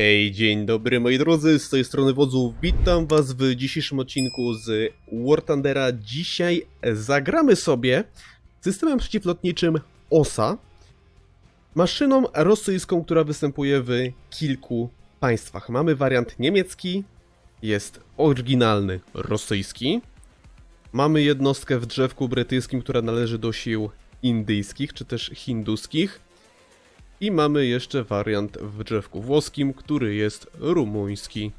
Hej, dzień dobry moi drodzy, z tej strony wodzów, witam was w dzisiejszym odcinku z War Thundera. Dzisiaj zagramy sobie systemem przeciwlotniczym OSA, maszyną rosyjską, która występuje w kilku państwach. Mamy wariant niemiecki, jest oryginalny rosyjski, mamy jednostkę w drzewku brytyjskim, która należy do sił indyjskich czy też hinduskich, i mamy jeszcze wariant w drzewku włoskim, który jest rumuński.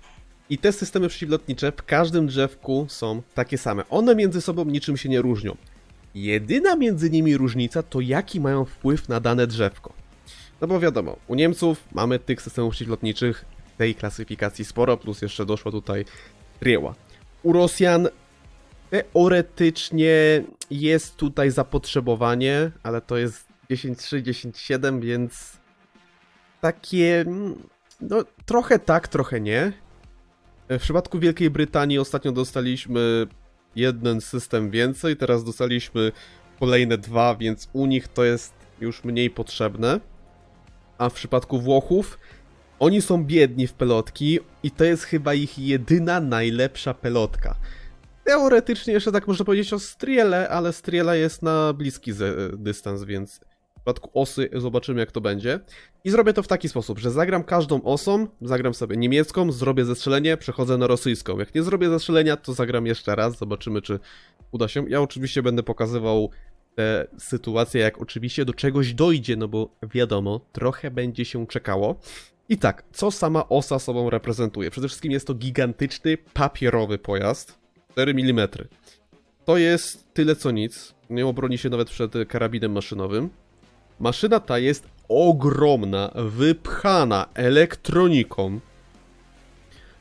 I te systemy przeciwlotnicze w każdym drzewku są takie same. One między sobą niczym się nie różnią. Jedyna między nimi różnica to jaki mają wpływ na dane drzewko. No bo wiadomo, u Niemców mamy tych systemów przeciwlotniczych tej klasyfikacji sporo, plus jeszcze doszła tutaj Rieła. U Rosjan teoretycznie jest tutaj zapotrzebowanie, ale to jest 10.3, 10.7, więc takie. mm, No, trochę tak, trochę nie. W przypadku Wielkiej Brytanii ostatnio dostaliśmy jeden system więcej, teraz dostaliśmy kolejne dwa, więc u nich to jest już mniej potrzebne. A w przypadku Włochów, oni są biedni w pelotki i to jest chyba ich jedyna najlepsza pelotka. Teoretycznie jeszcze tak można powiedzieć o Striele, ale Striela jest na bliski dystans, więc w przypadku osy zobaczymy jak to będzie. I zrobię to w taki sposób, że zagram każdą osą, zagram sobie niemiecką, zrobię zestrzelenie, przechodzę na rosyjską. Jak nie zrobię zestrzelenia, to zagram jeszcze raz, zobaczymy czy uda się. Ja oczywiście będę pokazywał te sytuacje, jak oczywiście do czegoś dojdzie, no bo wiadomo, trochę będzie się czekało. I tak, co sama osa sobą reprezentuje? Przede wszystkim jest to gigantyczny, papierowy pojazd, 4 mm. To jest tyle co nic, nie obroni się nawet przed karabinem maszynowym. Maszyna ta jest ogromna, wypchana elektroniką.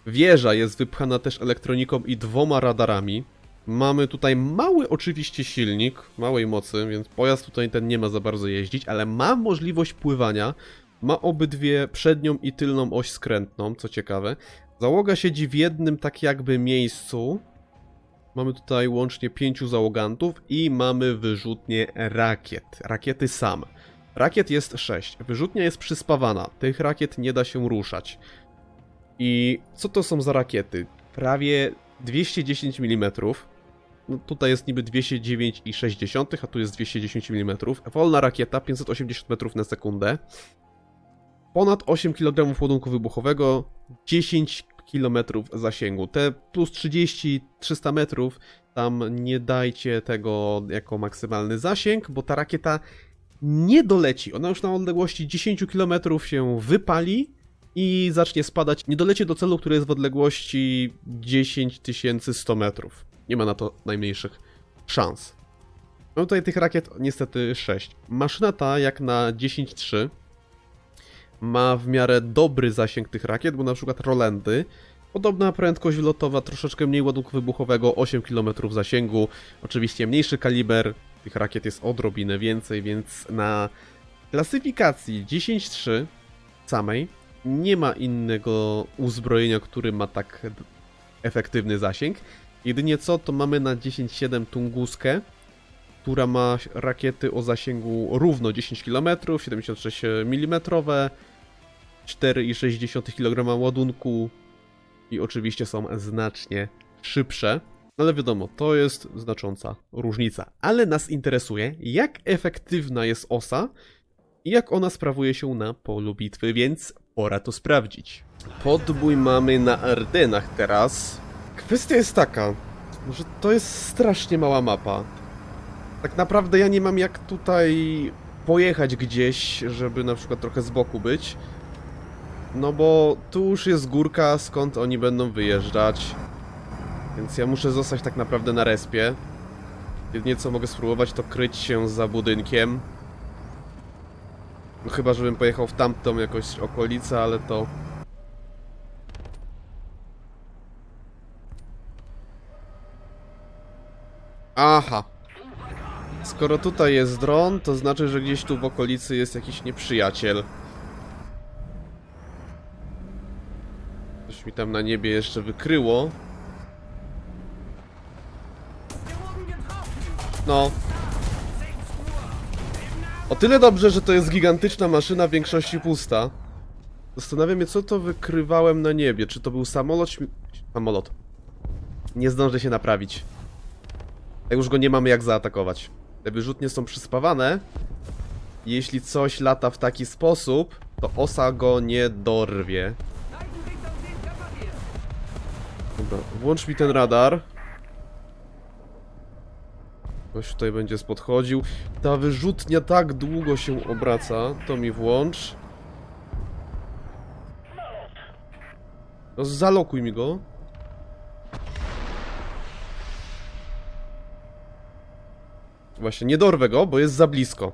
Wieża jest wypchana też elektroniką i dwoma radarami. Mamy tutaj mały oczywiście silnik, małej mocy, więc pojazd tutaj ten nie ma za bardzo jeździć, ale ma możliwość pływania. Ma obydwie przednią i tylną oś skrętną, co ciekawe. Załoga siedzi w jednym tak jakby miejscu. Mamy tutaj łącznie pięciu załogantów i mamy wyrzutnie rakiet. Rakiety same. Rakiet jest 6. Wyrzutnia jest przyspawana. Tych rakiet nie da się ruszać. I co to są za rakiety? Prawie 210 mm. No tutaj jest niby 209,6, a tu jest 210 mm. Wolna rakieta 580 metrów na sekundę. Ponad 8 kg ładunku wybuchowego, 10 km zasięgu. Te plus 30-300 metrów, tam nie dajcie tego jako maksymalny zasięg, bo ta rakieta nie doleci. Ona już na odległości 10 km się wypali i zacznie spadać. Nie doleci do celu, który jest w odległości 10 100 metrów. Nie ma na to najmniejszych szans. Mamy tutaj tych rakiet niestety 6. Maszyna ta, jak na 10.3, ma w miarę dobry zasięg tych rakiet, bo na przykład Rolandy, podobna prędkość wylotowa, troszeczkę mniej ładunku wybuchowego, 8 km zasięgu, oczywiście mniejszy kaliber, tych rakiet jest odrobinę więcej, więc na klasyfikacji 10.3 samej nie ma innego uzbrojenia, który ma tak efektywny zasięg. Jedynie co, to mamy na 10.7 Tunguskę, która ma rakiety o zasięgu równo 10 km, 76 mm, 4,6 kg ładunku i oczywiście są znacznie szybsze. No Ale wiadomo, to jest znacząca różnica. Ale nas interesuje, jak efektywna jest osa i jak ona sprawuje się na polu bitwy, więc pora to sprawdzić. Podbój mamy na Ardenach teraz. Kwestia jest taka, że to jest strasznie mała mapa. Tak naprawdę ja nie mam jak tutaj pojechać gdzieś, żeby na przykład trochę z boku być. No bo tu już jest górka, skąd oni będą wyjeżdżać. Więc ja muszę zostać tak naprawdę na respie. Jedynie co mogę spróbować to kryć się za budynkiem. No chyba, żebym pojechał w tamtą jakoś okolicę, ale to... Aha. Skoro tutaj jest dron, to znaczy, że gdzieś tu w okolicy jest jakiś nieprzyjaciel. Coś mi tam na niebie jeszcze wykryło. No. O tyle dobrze, że to jest gigantyczna maszyna w większości pusta. Zastanawiam się, co to wykrywałem na niebie. Czy to był samolot? Samolot. Nie zdążę się naprawić. A już go nie mamy jak zaatakować. Te wyrzutnie są przyspawane. Jeśli coś lata w taki sposób, to osa go nie dorwie. Dobra, włącz mi ten radar. Ktoś tutaj będzie spodchodził. Ta wyrzutnia tak długo się obraca. To mi włącz. No zalokuj mi go. Właśnie, nie dorwę go, bo jest za blisko.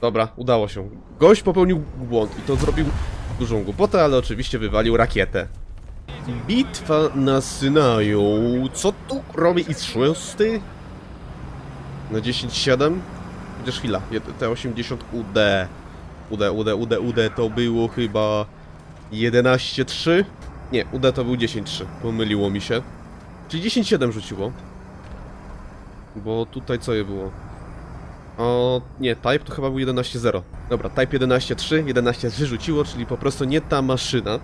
Dobra, udało się. Gość popełnił błąd i to zrobił dużą głupotę, ale oczywiście wywalił rakietę. Bitwa na Synaju. Co tu robi i szósty? Na 10-7? Chociaż chwila, jed- T80 UD. UD, UD, UD, UD to było chyba 11-3? Nie, UD to był 10-3. Pomyliło mi się. Czyli 10-7 rzuciło. Bo tutaj co je było? O, nie, Type to chyba był 11.0. Dobra, Type 11.3, 11.3 rzuciło, czyli po prostu nie ta maszyna.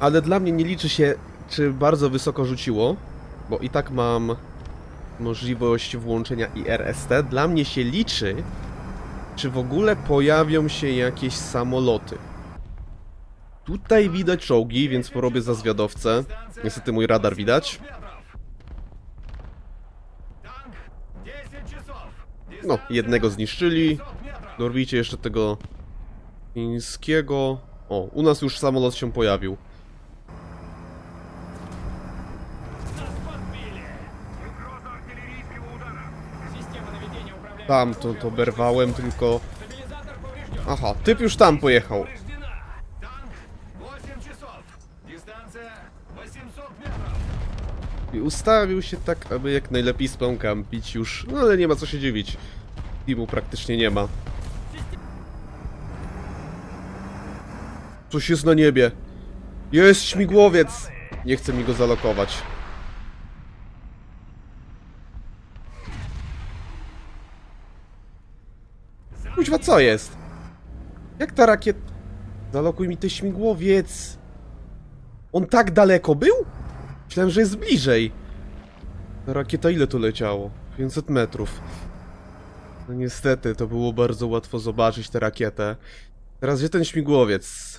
Ale dla mnie nie liczy się, czy bardzo wysoko rzuciło, bo i tak mam możliwość włączenia IRST. Dla mnie się liczy, czy w ogóle pojawią się jakieś samoloty. Tutaj widać czołgi, więc porobię za zwiadowcę. Niestety mój radar widać. No, jednego zniszczyli. No, Dorwijcie jeszcze tego chińskiego. O, u nas już samolot się pojawił. Tam to, to berwałem, tylko... Aha, typ już tam pojechał. I ustawił się tak, aby jak najlepiej spąkampić już, no ale nie ma co się dziwić. Teamu praktycznie nie ma. Coś jest na niebie. Jest śmigłowiec! Nie chce mi go zalokować. Kuźwa, co jest? Jak ta rakiet... Zalokuj mi ten śmigłowiec! On tak daleko był? Myślałem, że jest bliżej. Ta rakieta ile tu leciało? 500 metrów. No niestety, to było bardzo łatwo zobaczyć tę rakietę. Teraz gdzie ten śmigłowiec?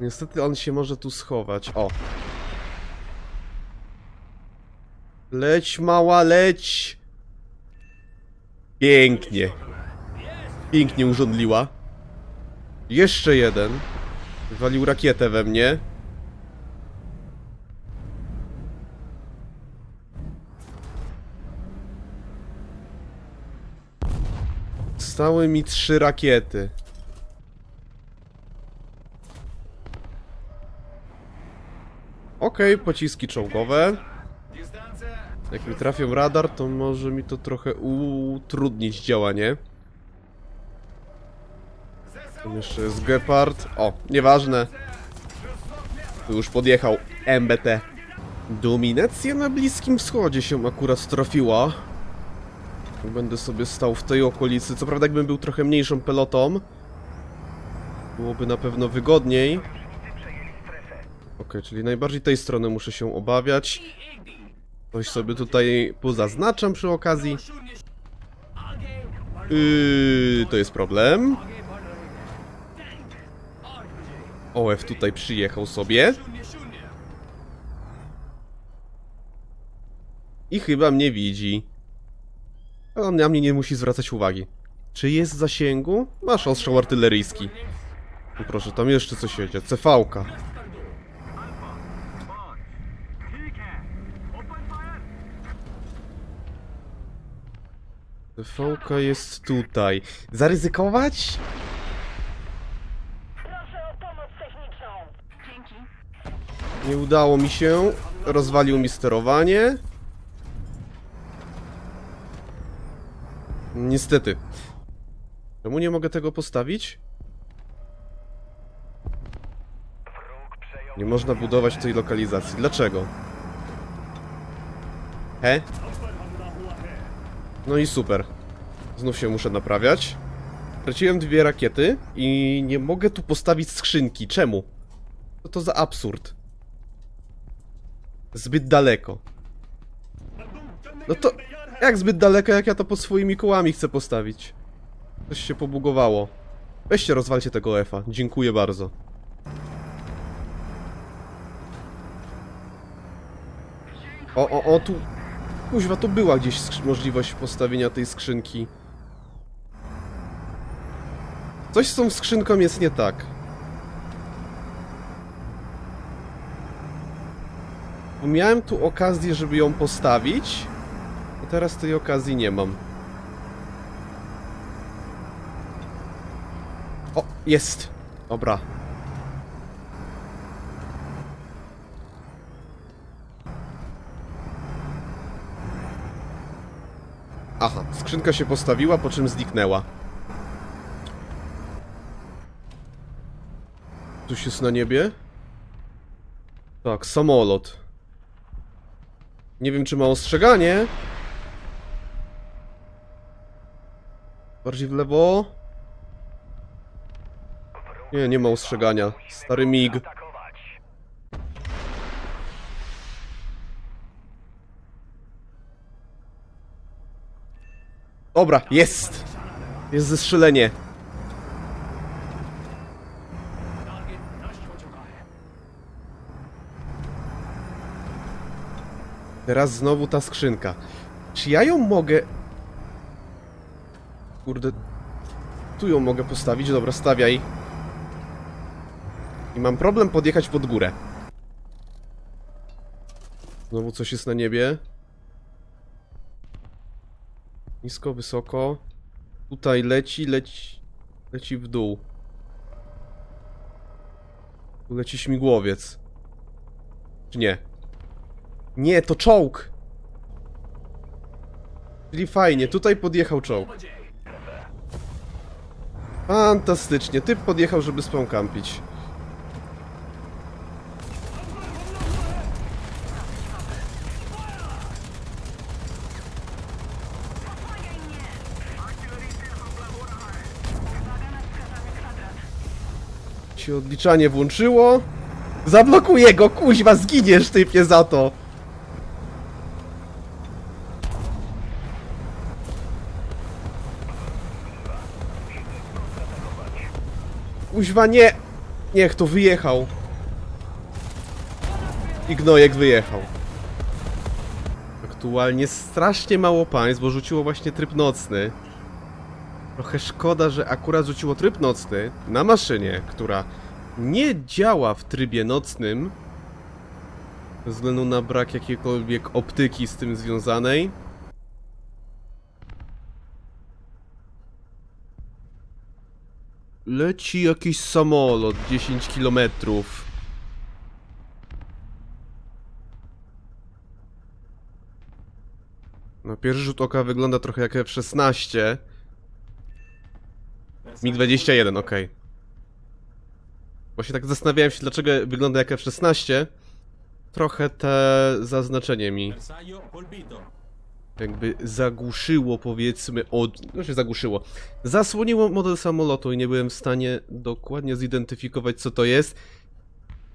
Niestety on się może tu schować. O. Leć mała, leć! Pięknie. Pięknie urządliła. Jeszcze jeden. Walił rakietę we mnie. Zostały mi trzy rakiety. Okej, okay, pociski czołgowe. Jak mi trafią radar, to może mi to trochę utrudnić działanie. Tam jeszcze jest Gepard. O, nieważne. Tu już podjechał MBT. Dominacja na Bliskim Wschodzie się akurat trafiła. Będę sobie stał w tej okolicy. Co prawda, jakbym był trochę mniejszą pelotą, byłoby na pewno wygodniej. Okej, czyli najbardziej tej strony muszę się obawiać. Coś sobie tutaj pozaznaczam przy okazji. Yy, to jest problem. OF tutaj przyjechał sobie. I chyba mnie widzi. On na mnie nie musi zwracać uwagi. Czy jest w zasięgu? Masz ostrzał artyleryjski. No proszę, tam jeszcze coś jedzie. CV-ka. CV-ka jest tutaj. Zaryzykować? Proszę o pomoc techniczną. Dzięki. Nie udało mi się. Rozwalił mi sterowanie. Niestety. Czemu nie mogę tego postawić? Nie można budować tej lokalizacji. Dlaczego? He? No i super. Znów się muszę naprawiać. Straciłem dwie rakiety i nie mogę tu postawić skrzynki. Czemu? Co to za absurd? Zbyt daleko. No to jak zbyt daleko, jak ja to pod swoimi kołami chcę postawić? Coś się pobugowało. Weźcie, rozwalcie tego F-a. Dziękuję bardzo. O, o, o, tu... Kuźwa, to była gdzieś możliwość postawienia tej skrzynki. Coś z tą skrzynką jest nie tak. Miałem tu okazję, żeby ją postawić, teraz tej okazji nie mam. O, jest! Dobra. Aha, skrzynka się postawiła, po czym zniknęła. Coś jest na niebie? Tak, samolot. Nie wiem, czy ma ostrzeganie. Bardziej w lewo. Nie, nie ma ostrzegania. Stary mig. Dobra, jest! Jest zestrzelenie. Teraz znowu ta skrzynka. Czy ja ją mogę... Kurde... Tu ją mogę postawić, dobra, stawiaj. I mam problem podjechać pod górę. Znowu coś jest na niebie. Nisko, wysoko. Tutaj leci, leci... Leci w dół. Tu leci śmigłowiec. Czy nie? Nie, to czołg! Czyli fajnie, tutaj podjechał czołg. Fantastycznie, typ podjechał, żeby spawn campić. Się odliczanie włączyło. Zablokuję go, kuźwa, zginiesz typie za to. Kuźwa, nie! Niech to wyjechał. I gnojek wyjechał. Aktualnie strasznie mało państw, bo rzuciło właśnie tryb nocny. Trochę szkoda, że akurat rzuciło tryb nocny na maszynie, która nie działa w trybie nocnym. Ze względu na brak jakiejkolwiek optyki z tym związanej. Leci jakiś samolot 10 kilometrów. Na pierwszy rzut oka wygląda trochę jak F-16. Mi-21, okej. Właśnie tak zastanawiałem się, dlaczego wygląda jak F-16. Trochę te zaznaczenie mi. Jakby zagłuszyło, powiedzmy, od... Znaczy zagłuszyło. Zasłoniło model samolotu i nie byłem w stanie dokładnie zidentyfikować, co to jest.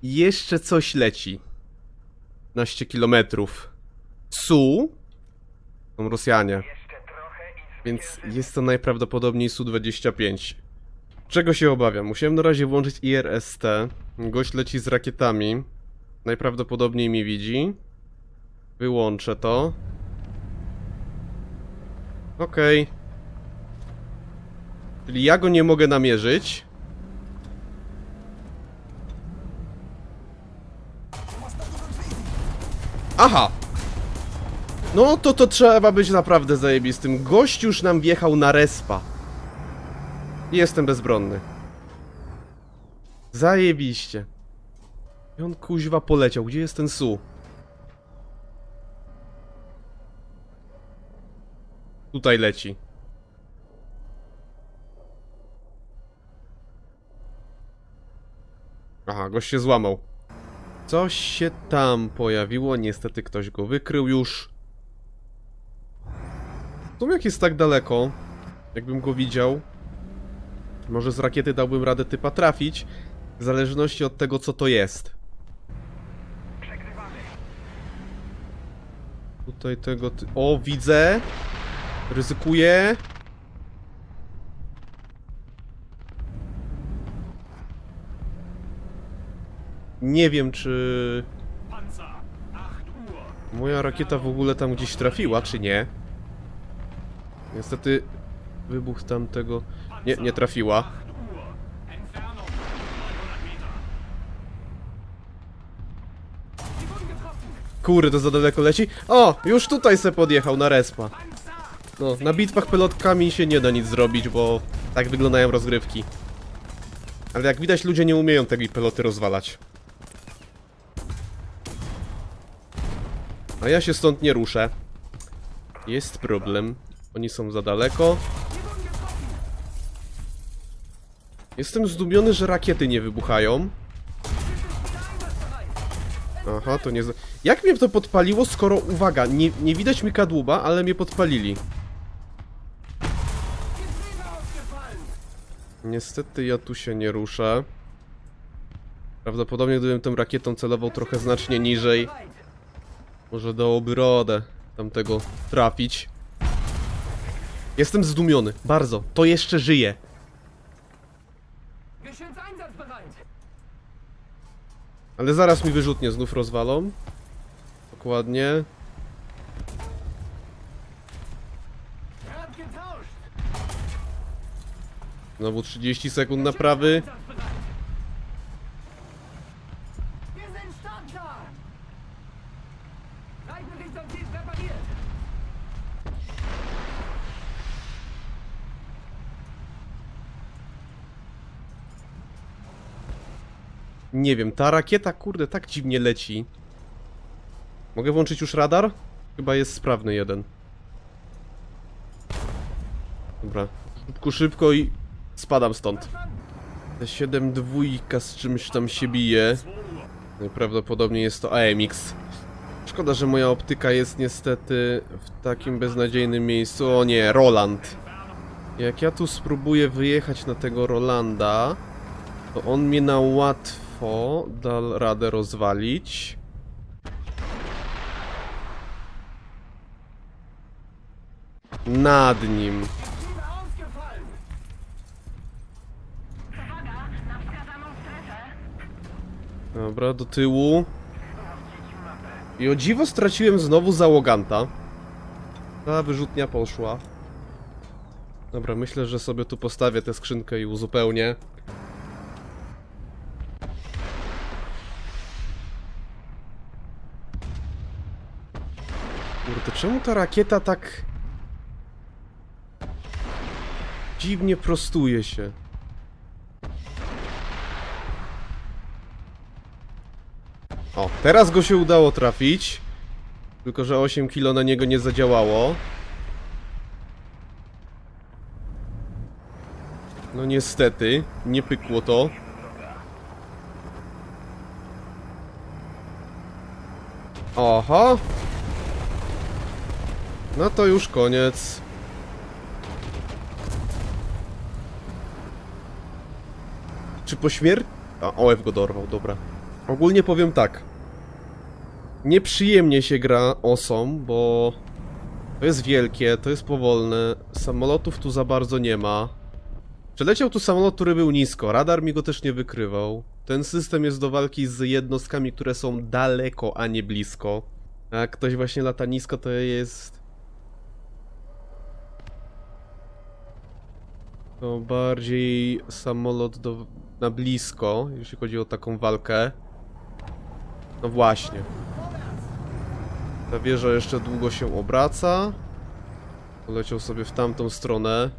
Jeszcze coś leci. 15 kilometrów. Su? Są Rosjanie. Więc jest to najprawdopodobniej Su-25. Czego się obawiam? Musiałem na razie włączyć IRST. Gość leci z rakietami. Najprawdopodobniej mi widzi. Wyłączę to. Okej. Czyli ja go nie mogę namierzyć. Aha! No to to trzeba być naprawdę zajebistym. Gość już nam wjechał na respa. Jestem bezbronny. Zajebiście. I on kuźwa poleciał. Gdzie jest ten Su? Tutaj leci. Aha, gość się złamał. Coś się tam pojawiło, niestety ktoś go wykrył już. Tu jak jest tak daleko, jakbym go widział, może z rakiety dałbym radę typa trafić, w zależności od tego, co to jest. Tutaj tego ty... O, widzę! Ryzykuję. Nie wiem, czy Panzer, 8 Uhr. moja rakieta w ogóle tam gdzieś trafiła, czy nie. Niestety wybuch tamtego... Nie, nie trafiła. 8 Uhr. Entfernung 900 Meter. Sie wurden getroffen. Kurde, to za daleko leci. O, już tutaj se podjechał na respa. No, na bitwach pelotkami się nie da nic zrobić, bo tak wyglądają rozgrywki. Ale jak widać, ludzie nie umieją tej peloty rozwalać. A ja się stąd nie ruszę. Jest problem. Oni są za daleko. Jestem zdumiony, że rakiety nie wybuchają. Aha, to nie... Jak mnie to podpaliło, skoro, uwaga, nie, nie widać mi kadłuba, ale mnie podpalili. Niestety ja tu się nie ruszę. Prawdopodobnie gdybym tą rakietą celował trochę znacznie niżej, może dałoby radę tamtego trafić. Jestem zdumiony, bardzo. To jeszcze żyje. Ale zaraz mi wyrzutnie znów rozwalą. Dokładnie. Znowu 30 sekund naprawy. Nie wiem, ta rakieta kurde tak dziwnie leci. Mogę włączyć już radar? Chyba jest sprawny jeden. Dobra, szybko, szybko i spadam stąd. T7 dwójka z czymś tam się bije. Najprawdopodobniej jest to AMX. Szkoda, że moja optyka jest niestety w takim beznadziejnym miejscu. O nie, Roland. Jak ja tu spróbuję wyjechać na tego Rolanda, to on mnie na łatwo da radę rozwalić. Nad nim. Ziele ausgefallen. Uwaga, na wskazaną strefę. Dobra, do tyłu. I o dziwo straciłem znowu załoganta. Ta wyrzutnia poszła. Dobra, myślę, że sobie tu postawię tę skrzynkę i uzupełnię. Kurde, czemu ta rakieta tak... Dziwnie prostuje się. O, teraz go się udało trafić. Tylko, że 8 kilo na niego nie zadziałało. No niestety, nie pykło to. Oho. No to już koniec. Czy po śmierci... A, OF go dorwał, dobra. Ogólnie powiem tak. Nieprzyjemnie się gra osą, bo to jest wielkie, to jest powolne. Samolotów tu za bardzo nie ma. Przeleciał tu samolot, który był nisko. Radar mi go też nie wykrywał. Ten system jest do walki z jednostkami, które są daleko, a nie blisko. Jak ktoś właśnie lata nisko, to jest... To bardziej samolot do... na blisko, jeśli chodzi o taką walkę. No właśnie. Ta wieża jeszcze długo się obraca. Poleciał sobie w tamtą stronę.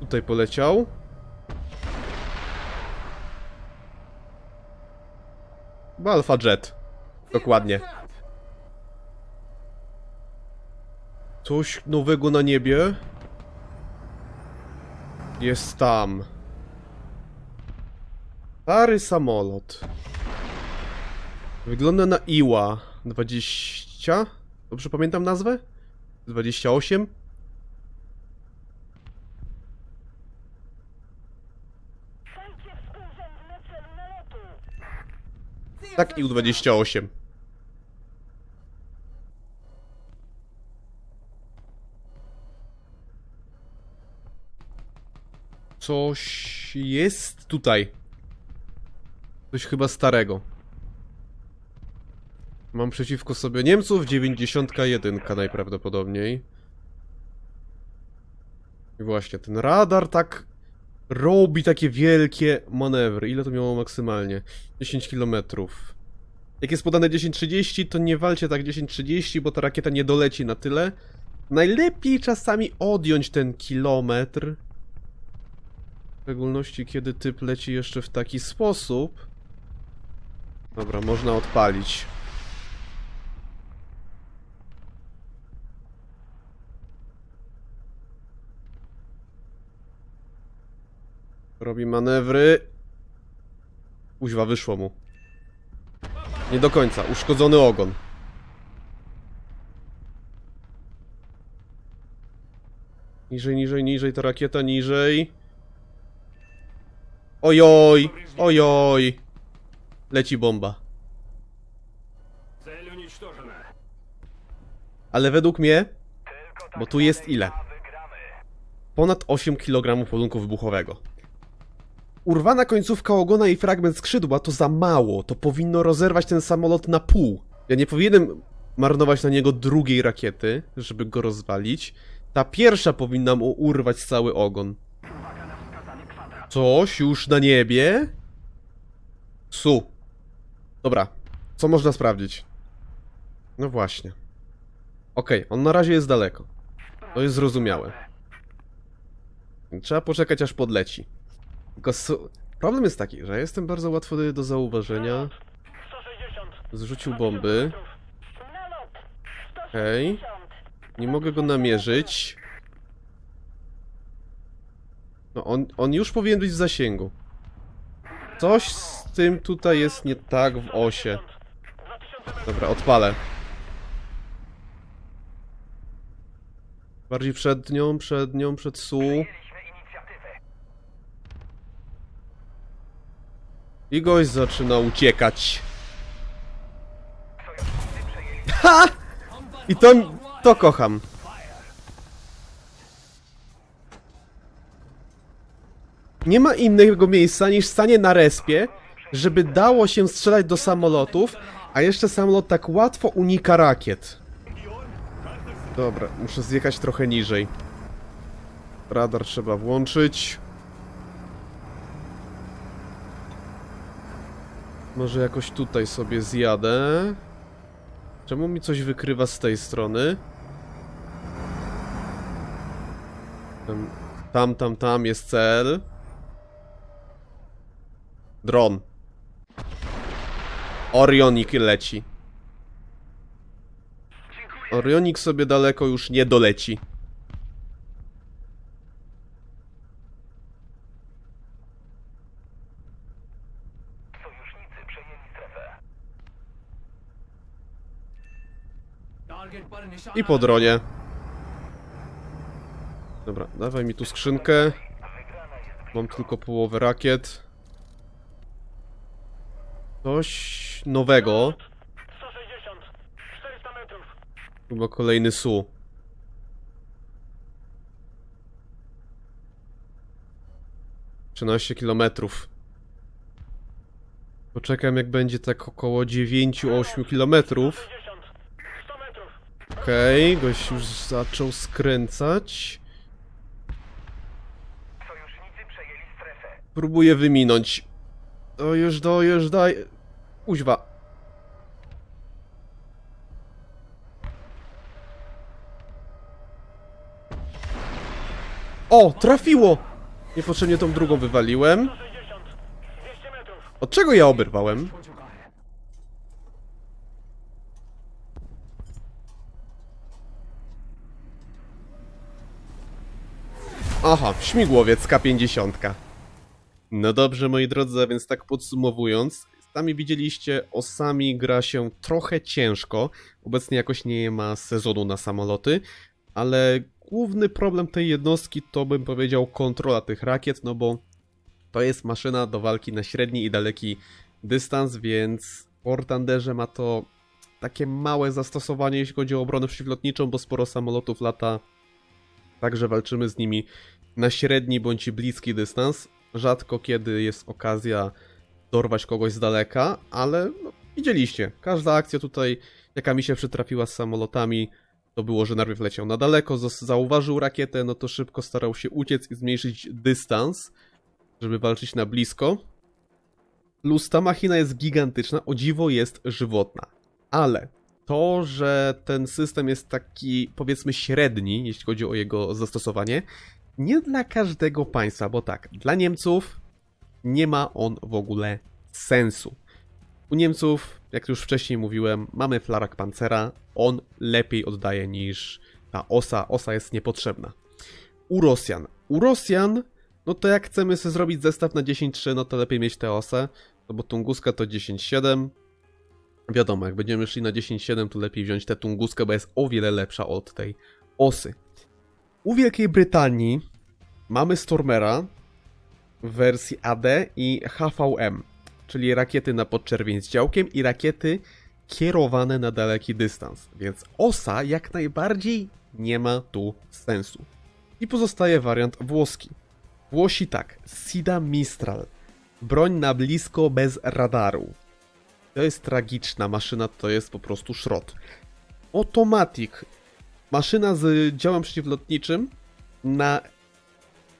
Tutaj poleciał. Chyba Alpha Jet. Dokładnie. Coś nowego na niebie. Jest tam. Stary samolot. Wygląda na Iła 20. Dobrze pamiętam nazwę? 28? Wejdźcie współrzędne celu nalotu. Tak, IU-28. Coś jest tutaj. Coś chyba starego. Mam przeciwko sobie Niemców 91 najprawdopodobniej. I właśnie, ten radar tak robi takie wielkie manewry. Ile to miało maksymalnie? 10 kilometrów. Jak jest podane 10.30, to nie walcie tak 10.30, bo ta rakieta nie doleci na tyle. Najlepiej czasami odjąć ten kilometr. W szczególności, kiedy typ leci jeszcze w taki sposób. Dobra, można odpalić. Robi manewry. Uźwa, wyszło mu. Nie do końca, uszkodzony ogon. Niżej, niżej, niżej, ta rakieta, niżej. Ojoj, ojoj. Leci bomba. Cel unicztożone. Ale według mnie, bo tu jest ile? Ponad 8 kg ładunku wybuchowego. Urwana końcówka ogona i fragment skrzydła to za mało. To powinno rozerwać ten samolot na pół. Ja nie powinienem marnować na niego drugiej rakiety, żeby go rozwalić. Ta pierwsza powinna mu urwać cały ogon. Coś już na niebie? Su. Dobra, co można sprawdzić? No właśnie. Okej, on na razie jest daleko. To jest zrozumiałe. Trzeba poczekać aż podleci. Tylko problem jest taki, że jestem bardzo łatwo do zauważenia. 160. Zrzucił bomby. Okej. 160. Nie mogę go namierzyć. No on, on już powinien być w zasięgu. Coś z tym tutaj jest nie tak w osie. 2000 metrów. Dobra, odpalę. Bardziej przed nią, przed nią, przed Su. I gość zaczyna uciekać. Ha! I to, to kocham. Nie ma innego miejsca niż stanie na respie, żeby dało się strzelać do samolotów, a jeszcze samolot tak łatwo unika rakiet. Dobra, muszę zjechać trochę niżej. Radar trzeba włączyć. Może jakoś tutaj sobie zjadę. Czemu mi coś wykrywa z tej strony? Tam, tam, tam, tam jest cel. Dron. Orionik leci. Orionik sobie daleko już nie doleci. I po dronie. Dobra, dawaj mi tu skrzynkę. Mam tylko połowę rakiet. Coś nowego. 160. 400 metrów. Chyba kolejny SU. Trzynaście kilometrów. Poczekam jak będzie tak około 9-8 kilometrów. 60. 100 metrów. Okej, gość już zaczął skręcać. Próbuję wyminąć. Dojeżdż, dojeżdż, daj. Uźwa. O, trafiło! Niepotrzebnie tą drugą wywaliłem. 160. 200 metrów. Od czego ja oberwałem? Aha, śmigłowiec K-50. No dobrze, moi drodzy, a więc tak podsumowując, Sami widzieliście, osami gra się trochę ciężko. Obecnie jakoś nie ma sezonu na samoloty, ale główny problem tej jednostki to bym powiedział kontrola tych rakiet, no bo to jest maszyna do walki na średni i daleki dystans, więc w War Thunderze ma to takie małe zastosowanie, jeśli chodzi o obronę przeciwlotniczą, bo sporo samolotów lata, także walczymy z nimi na średni bądź bliski dystans. Rzadko kiedy jest okazja dorwać kogoś z daleka, ale no, widzieliście, każda akcja tutaj, jaka mi się przytrafiła z samolotami, to było, że najpierw leciał na daleko, zauważył rakietę, no to szybko starał się uciec i zmniejszyć dystans, żeby walczyć na blisko. Plus ta machina jest gigantyczna, o dziwo jest żywotna. Ale to, że ten system jest taki powiedzmy średni, jeśli chodzi o jego zastosowanie, nie dla każdego państwa, bo tak, dla Niemców nie ma on w ogóle sensu. U Niemców, jak już wcześniej mówiłem, mamy flarak pancera, on lepiej oddaje niż ta osa, osa jest niepotrzebna. U Rosjan, u Rosjan, no to jak chcemy sobie zrobić zestaw na 10.3, no to lepiej mieć tę osę, no bo Tunguska to 10.7, Wiadomo, jak będziemy szli na 10.7, to lepiej wziąć tę Tunguskę, bo jest o wiele lepsza od tej osy. U Wielkiej Brytanii mamy Stormera w wersji AD i HVM, czyli rakiety na podczerwień z działkiem i rakiety kierowane na daleki dystans, więc osa jak najbardziej nie ma tu sensu. I pozostaje wariant włoski. Włosi tak, Sida Mistral, broń na blisko bez radaru, to jest tragiczna maszyna, to jest po prostu szrot. Automatic. Maszyna z działem przeciwlotniczym na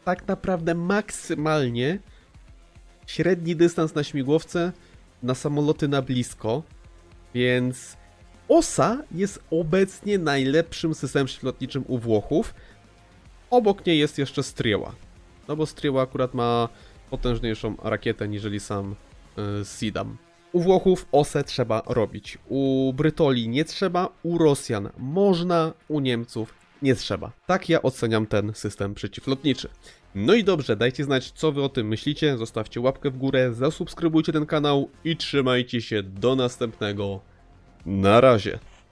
tak naprawdę maksymalnie średni dystans na śmigłowce, na samoloty na blisko, więc OSA jest obecnie najlepszym systemem przeciwlotniczym u Włochów. Obok niej jest jeszcze Strieła. No bo Strieła akurat ma potężniejszą rakietę niżeli sam y, Sidam. U Włochów osę trzeba robić. U Brytoli nie trzeba, u Rosjan można, u Niemców nie trzeba. Tak ja oceniam ten system przeciwlotniczy. No i dobrze, dajcie znać co wy o tym myślicie, zostawcie łapkę w górę, zasubskrybujcie ten kanał i trzymajcie się do następnego. Na razie.